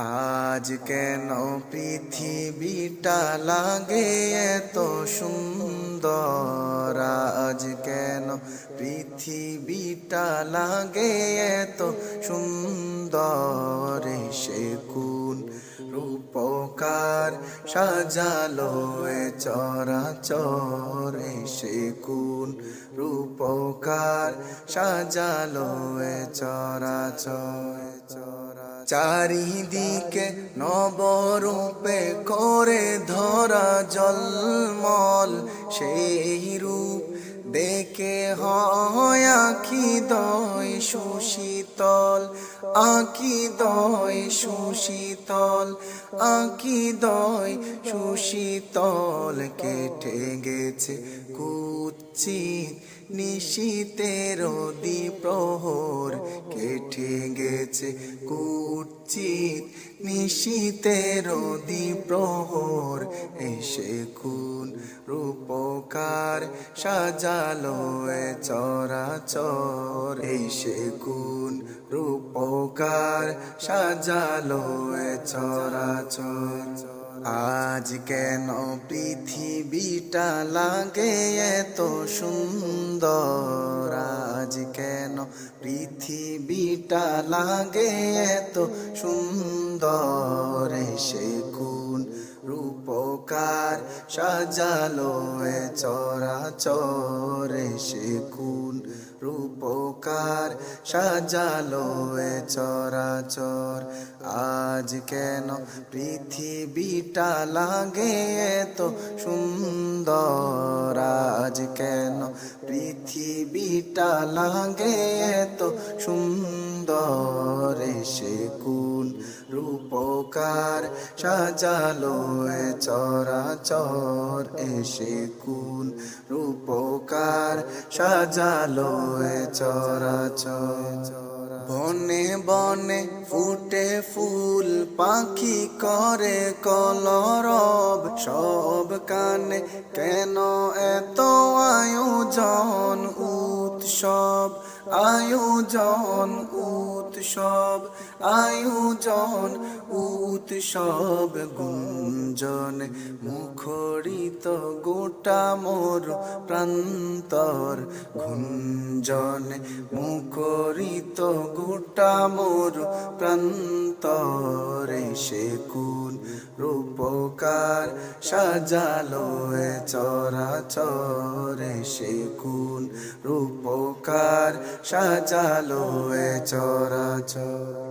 আজ কেন পৃথিবীটা লাগে এত সুন্দর? আজ কেন পৃথিবীটা লাগে এত সুন্দর? সে কোন রূপকার সাজালো এ চরাচর সে কোন রূপকার সাজালো এ চরাচর। চারিদিকে নবরূপে করে ধরা জলমল সেই রূপ দেখে হয় আখি দয় সুশীতল আকি দয় সুশীতল আকি দয় সুশীতল কেটে গেছে কুচ্ছিত নিশীতের প্রহর কেটে গেছে কুচিত নিশীতের প্রহর এসে কোন রূপকার সাজালো এ চরাচর এসে কোন রূপকার সাজালো এ চরাচর। আজ কেন পৃথিবীটা লাগে এত সুন্দর? আজ কেন পৃথিবীটা লাগে এত সুন্দর সে কোন রূপকার সাজালো এ সে কোন রূপকার সাজালো এ চরাচর আজ কেন পৃথিবীটা লাগে এত সুন্দর? আজ কেন পৃথিবীটা লাগে এত সুন্দর? সে কোন রূপকার সাজালো চরাচর এসে কোন রূপকার সাজালো চরাচর। বনে বনে ফুটে ফুল, পাখি করে কলরব, সব কানে কেন এত আয়োজন উৎসব আয়োজন উৎসব গুঞ্জন মুখরিত গোটা মোর প্রান্তর গুঞ্জন মুখরিত গোটা মোর প্রান্তর সে কোন রূপকার সাজালো চরাচর সে কোন রূপকার সাজালো এ চরাচর।